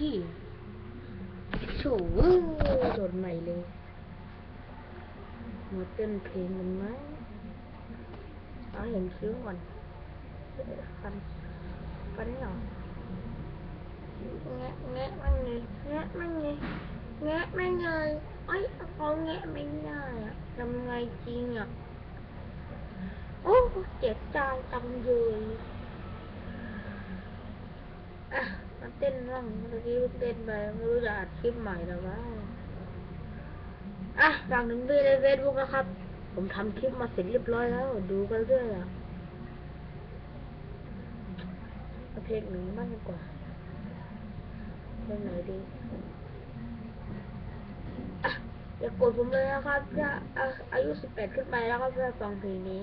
กี้โฉโดใหม่เลยมาเต้นเพลงกันไหมเอาเห็นคิ้วก่อนเอ๊ะฟันฟันหรอแงะแงะมันไงแงะมันไงแงะไม่ไงไอ้ยเขาแงะไม่ได้อะทำไงจริงอะโอ้เจ็บใจจังเลยอะ มาเต้นบ้างเมื่อกี้เต้นไปไม่รู้จะอัดคลิปใหม่หรือว่าอะฝากถึงพี่ในเฟซบุ๊กนะครับ ผมทำคลิปมาเสร็จเรียบร้อยแล้ว ดูกันเรื่อยอะเพลงหนึ่งบ้างดีกว่าเพลงไหนดีอะอย่ากดผมเลยนะครับถ้าออายุสิบแปดขึ้นไปแล้วก็เพื่อฟังเพลงนี้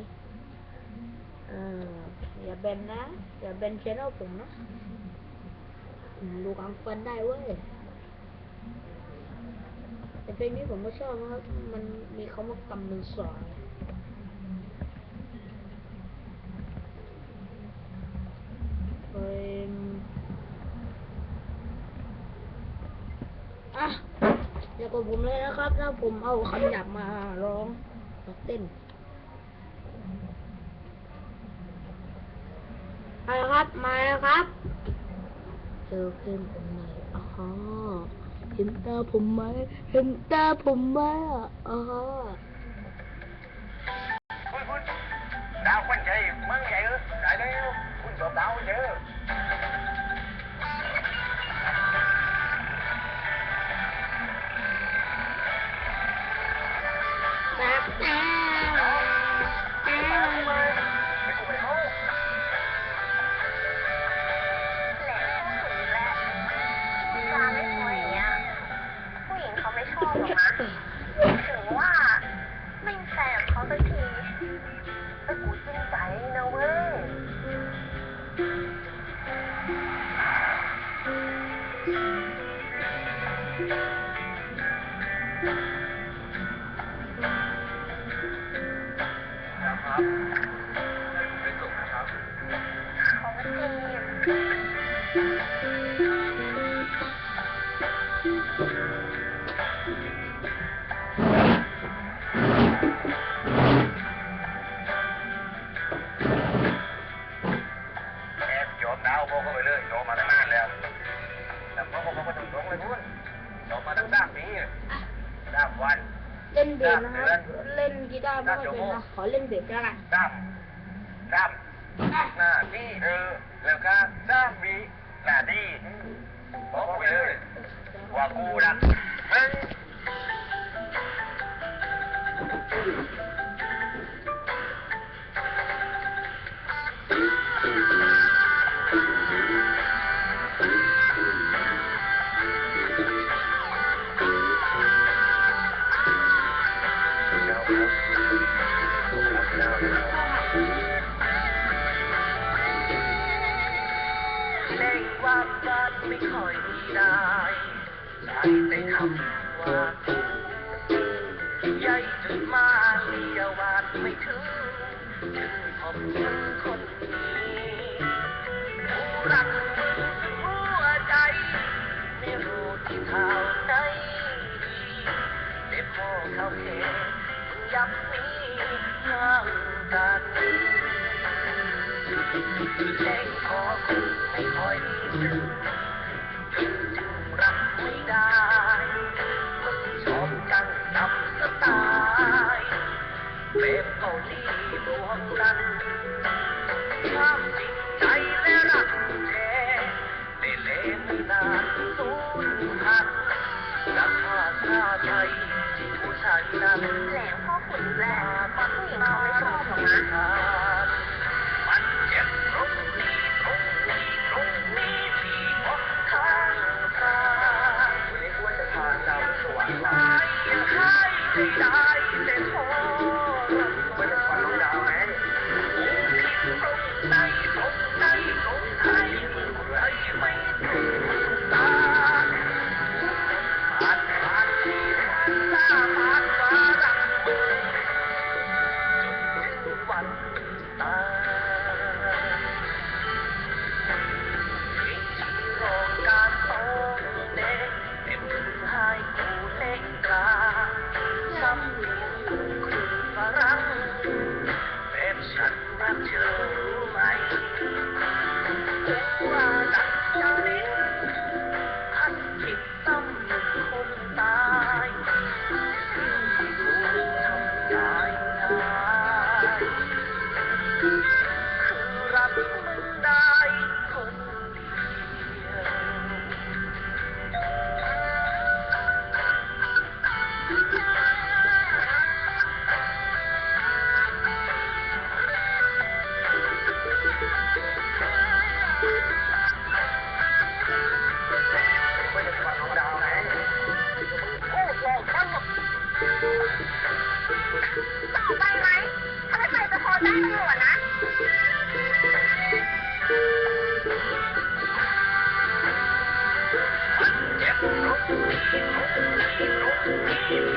เอออย่าแบนนะ อย่าแบนชแนลผมนะ ดูกลางฟันได้เว้ยแต่เพลงนี้ผมก็ชอบนะครับ มันมีคำว่ากำมือสอนเฮ้ยอะอย่ากดผมเลยนะครับถ้าผมเอาคำหยาบมาร้องมาเต้นมาล้วครับ มาแล้วครับ เจอเพื่อนผมไหมอ๋อเห็นตาผมไหมเห็นตาผมไหมอะอ๋ หรอกนะถึงว่าไม่แสบเขาสักทีแต่กูจริงใจนะเว้ยครับไปส่งนะครับของจริ ยอมมาตั้งสามปีสามวัน เล่นเบสนะครับเล่นกีตาร์ไม่ค่อยเป็นนะขอเล่นเบสก็ได้สามสามหน้าที่เออแล้วก็สามวีหน้าที่บอกเขาไปเลยว่ากูรักมึง ใหญ่จนมาเลียวาดไม่ถึงถึงผมถึงคนนี้ผู้รักมึงสุดหัวใจ ไม่รู้ที่เท่าไหนดีแต่พอเขาเห็นยับมีห่างกันเล่น พ่อขุนแหลมผู้หญิงเขาไม่ชอบหรอกนะมันเจ็บตรงนี้ตรงนี้ตรงนี้ที่อกข้างซ้ายวันนี้กูว่าจะพาดาวสว่างไม่ให้ได้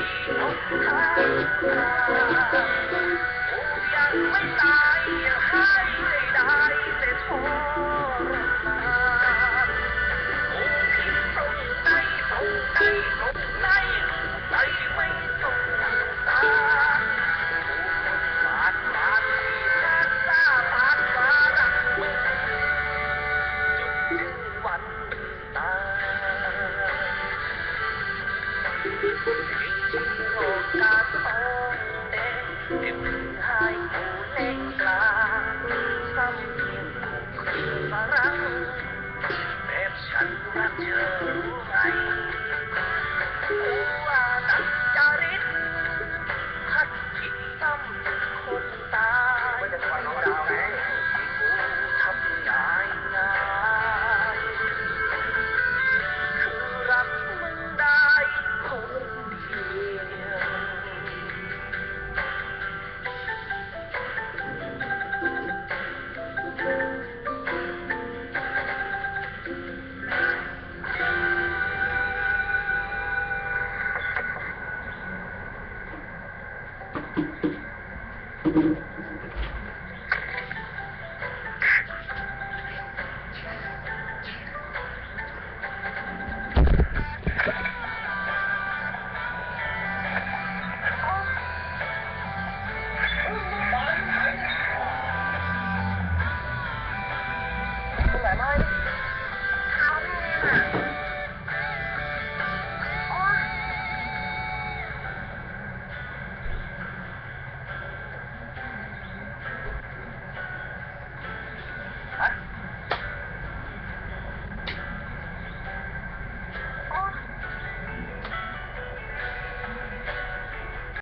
Oh, yeah, we're dying, hiding, hiding, it's home. to be